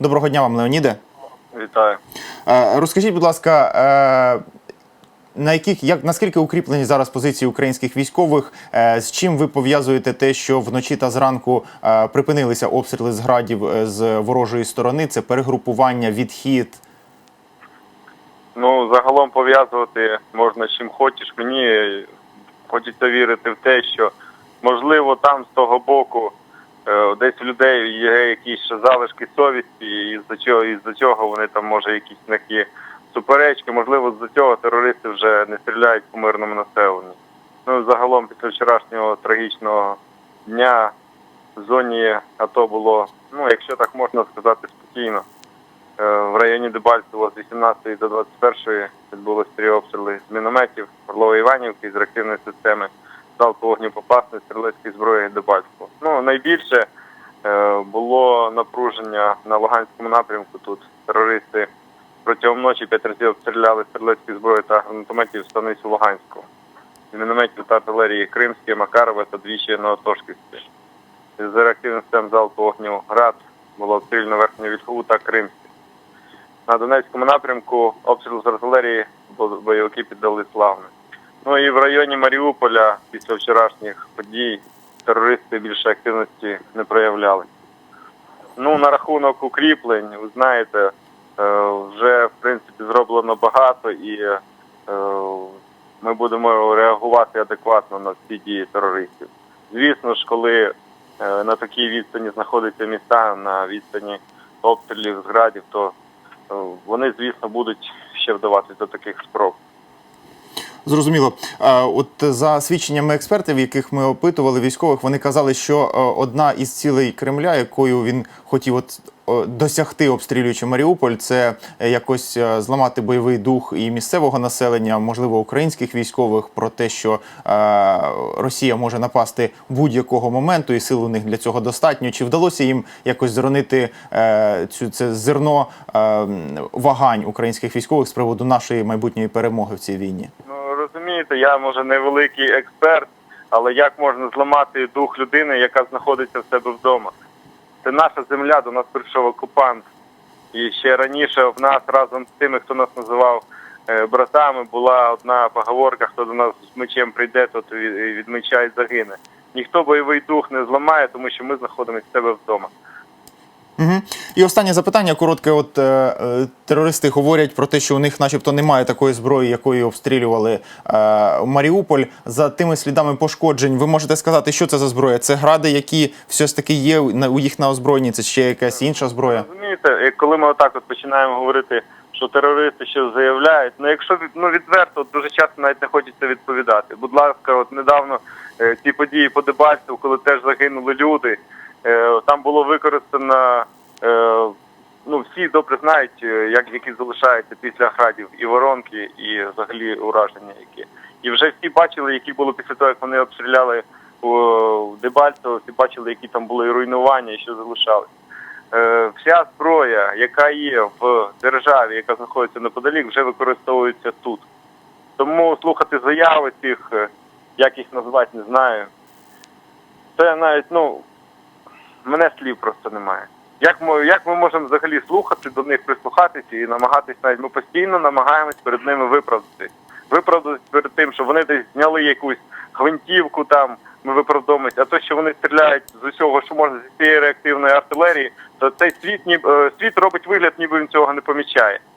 Доброго дня вам, Леоніде. Вітаю. Е, Розкажіть, будь ласка, е, на яких як наскільки укріплені зараз позиції українських військових? Е, З чим ви пов'язуєте те, що вночі та зранку припинилися обстріли з градів з ворожої сторони? Це перегрупування, відхід? Ну, загалом пов'язувати можна з чим хочеш. Мені хочеться вірити в те, що можливо там з того боку десь у людей є якісь залишки совісті, і з-за чого, із-за цього вони там може якісь є суперечки. Можливо, з-за цього терористи вже не стріляють по мирному населенню. Ну, загалом після вчорашнього трагічного дня в зоні АТО було, ну, якщо так можна сказати, спокійно. Е, В районі Дебальцево з 18 до 21 відбулось три обстріли з мінометів Орлової Іванівки з реактивної системи залпового вогню попасної стрілецької зброї Дебальцево. Ну, найбільше е, було напруження на Луганському напрямку. Тут терористи протягом ночі п'ять разів обстріляли стрілецькі зброї та гранатометів станицю Луганську. Мінометів та артилерії Кримське, Макарове та двічі Новотошківське. З реактивних систем залпового вогню ГРАД було обстріляно верхню Вільхову та Кримське. На Донецькому напрямку обстріл з артилерії бо- бойовики піддали славно. Ну і в районі Маріуполя після вчорашніх подій терористи більше активності не проявляли. Ну, на рахунок укріплень, ви знаєте, е, вже в принципі зроблено багато і е, ми будемо реагувати адекватно на всі дії терористів. Звісно ж, коли е, на такій відстані знаходяться міста на відстані обстрілів з градів, то вони, звісно, будуть ще вдаватися до таких спроб. Зрозуміло. Е, От за свідченнями експертів, яких ми опитували військових, вони казали, що е, одна із цілей Кремля, якою він хотів от е, досягти, обстрілюючи Маріуполь, це якось зламати бойовий дух і місцевого населення, можливо, українських військових, про те, що Росія може напасти будь-якого моменту, і сил у них для цього достатньо. Чи вдалося їм якось зронити цю це зерно е, вагань українських військових з приводу нашої майбутньої перемоги в цій війні? Розумієте, я може невеликий експерт, але як можна зламати дух людини, яка знаходиться в себе вдома? Це наша земля, до нас прийшов окупант. І ще раніше в нас разом з тими, хто нас називав е, братами, була одна поговорка, хто до нас з мечем прийде, від, від меча і загине. Ніхто бойовий дух не зламає, тому що ми знаходимося в себе вдома. Угу. І останнє запитання коротке. От е, е, терористи говорять про те, що у них, начебто, немає такої зброї, якою обстрілювали е, Маріуполь. За тими слідами пошкоджень, ви можете сказати, що це за зброя? Це гради, які все ж таки є на- у їх на озброєнні, це ще якась інша зброя. Розумієте, коли ми отак от починаємо говорити, що терористи щось заявляють, ну якщо ну відверто, от дуже часто навіть не хочеться відповідати. Будь ласка, от недавно е, ті події по Дебальцеву, коли теж загинули люди, там було використано. Е, Ну, всі добре знають, е, як які залишаються після градів і воронки, і взагалі ураження, які. І вже всі бачили, які було після того, як вони обстріляли у Дебальцево, всі бачили, які там були руйнування і що залишалось. Е, вся зброя, яка є в державі, яка знаходиться неподалік, вже використовується тут. Тому слухати заяви цих, е, як їх назвати, не знаю. Це навіть, ну, мене слів просто немає. Як ми, як ми можемо взагалі слухати до них, прислухатися і намагатись навіть ми постійно намагаємось перед ними виправдатись. Виправдатись перед тим, що вони десь зняли якусь гвинтівку там, ми виправдовуємось, а то, що вони стріляють з усього, що можна з цієї реактивної артилерії, то цей світ ні, е, світ робить вигляд, ніби він цього не помічає.